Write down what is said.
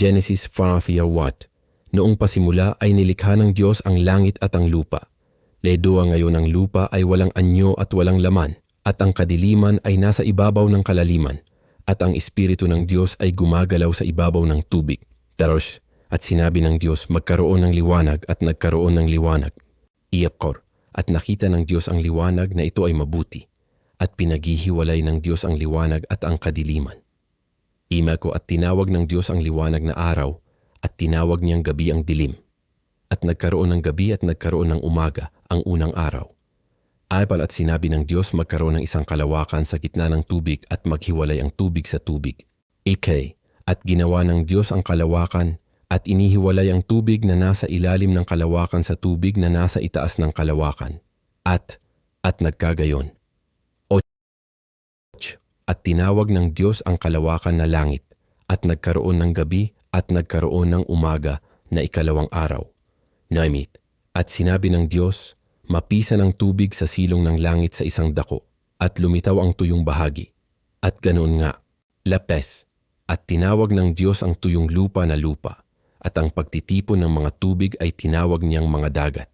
Genesis 5 Watt. Noong pasimula ay nilikha ng Diyos ang langit at ang lupa. Ledua ngayon ang lupa ay walang anyo at walang laman, at ang kadiliman ay nasa ibabaw ng kalaliman, at ang Espiritu ng Diyos ay gumagalaw sa ibabaw ng tubig. Taros, at sinabi ng Diyos magkaroon ng liwanag at nagkaroon ng liwanag. Iyapkor, at nakita ng Diyos ang liwanag na ito ay mabuti, at pinaghihiwalay ng Diyos ang liwanag at ang kadiliman. Imako at tinawag ng Diyos ang liwanag na araw, at tinawag niyang gabi ang dilim. At nagkaroon ng gabi at nagkaroon ng umaga ang unang araw. Aybal at sinabi ng Diyos magkaroon ng isang kalawakan sa gitna ng tubig at maghiwalay ang tubig sa tubig. Ikay, at ginawa ng Diyos ang kalawakan at inihiwalay ang tubig na nasa ilalim ng kalawakan sa tubig na nasa itaas ng kalawakan. At, at nagkagayon. At tinawag ng Diyos ang kalawakan na langit at nagkaroon ng gabi at nagkaroon ng umaga na ikalawang araw. Naimit, at sinabi ng Diyos, mapisa ng tubig sa silong ng langit sa isang dako, at lumitaw ang tuyong bahagi. At ganoon nga, lapes, at tinawag ng Diyos ang tuyong lupa na lupa, at ang pagtitipon ng mga tubig ay tinawag niyang mga dagat.